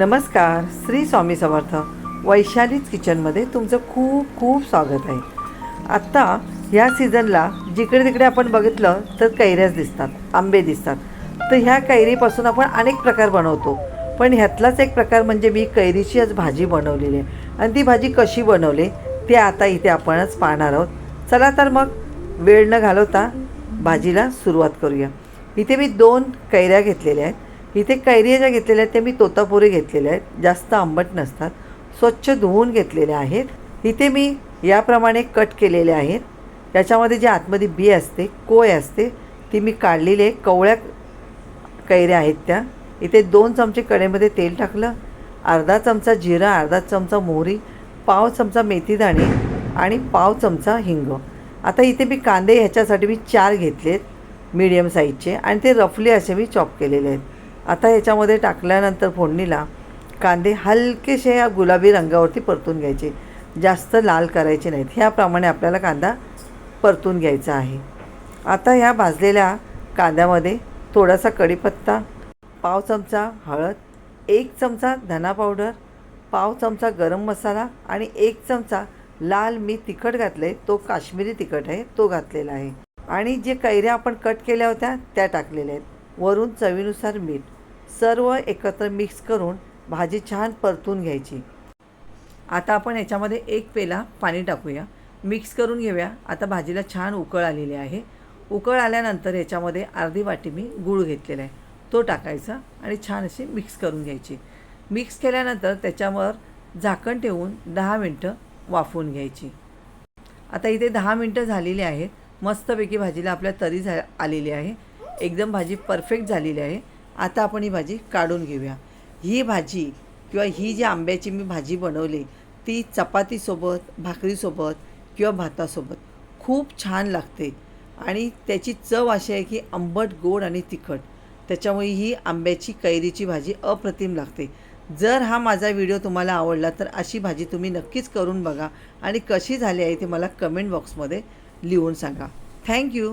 नमस्कार श्री स्वामी समर्थ. वैशालीच किचनमध्ये तुमचं खूप खूप स्वागत आहे. आत्ता ह्या सीझनला जिकडे तिकडे आपण बघितलं तर कैऱ्याच दिसतात आंबे दिसतात. तर ह्या कैरीपासून आपण अनेक प्रकार बनवतो. पण ह्यातलाच एक प्रकार म्हणजे मी कैरीची आज भाजी बनवलेली आहे. आणि ती भाजी कशी बनवली ते आता इथे आपणच पाहणार आहोत. चला तर मग वेळ न घालवता भाजीला सुरुवात करूया. इथे मी दोन कैऱ्या घेतलेल्या आहेत. इथे कैऱ्या ज्या घेतलेल्या आहेत त्या मी तोतापुरी घेतलेल्या आहेत. जास्त आंबट नसतात. स्वच्छ धुवून घेतलेल्या आहेत. इथे मी याप्रमाणे कट केलेले आहेत. त्याच्यामध्ये जे आतमध्ये बी असते कोय असते ती मी काढलेली आहे. कवळ्या कैऱ्या आहेत त्या. इथे दोन चमचे कडेमध्ये तेल टाकलं. अर्धा चमचा जिरा अर्धा चमचा मोहरी पाव चमचा मेथीदाणे आणि पाव चमचा हिंग. आता इथे मी कांदे ह्याच्यासाठी मी चार घेतलेत मीडियम साईजचे. आणि ते रफली असे मी चॉप केलेले आहेत. आता ह्याच्यामध्ये टाकल्यानंतर फोडणीला कांदे हलकेसे या गुलाबी रंगावरती परतून घ्यायचे. जास्त लाल करायचे नाहीत. ह्याप्रमाणे आपल्याला कांदा परतून घ्यायचा आहे. आता ह्या भाजलेल्या कांद्यामध्ये थोडासा कढीपत्ता पाव चमचा हळद एक चमचा धना पावडर पाव चमचा गरम मसाला आणि एक चमचा लाल मी तिखट घातले. तो काश्मीरी तिखट आहे. तो घातलेला आहे. आणि जे कैऱ्या आपण कट केल्या होत्या त्या टाकलेल्या आहेत. वरून चवीनुसार मीठ. सर्व एकत्र मिक्स करून भाजी छान परतून घ्यायची. आता आपण याच्यामध्ये एक पेला पाणी टाकूया. मिक्स करून घेऊया. आता भाजीला छान उकळ आलेली आहे. उकळ आल्यानंतर याच्यामध्ये अर्धी वाटी मी गूळ घेतलेला आहे. तो टाकायचा आणि छान अशी मिक्स करून घ्यायची. मिक्स केल्यानंतर त्याच्यावर झाकण ठेवून दहा मिनटं वाफवून घ्यायची. आता इथे दहा मिनटं झालेली आहेत. मस्तपैकी भाजीला आपल्या तरी झा आलेली आहे. एकदम भाजी परफेक्ट झालेली आहे. आता आपण ही भाजी काढून घेऊया. ही भाजी किंवा ही जी आंब्याची मी भाजी बनवली ती चपातीसोबत भाकरीसोबत किंवा भातासोबत खूप छान लागते. आणि त्याची चव अशी आहे की आंबट गोड आणि तिखट. त्याच्यामुळे ही आंब्याची कैरीची भाजी अप्रतिम लागते. जर हा माझा व्हिडिओ तुम्हाला आवडला तर अशी भाजी तुम्ही नक्कीच करून बघा आणि कशी झाली आहे ते मला कमेंट बॉक्समध्ये लिहून सांगा. थँक्यू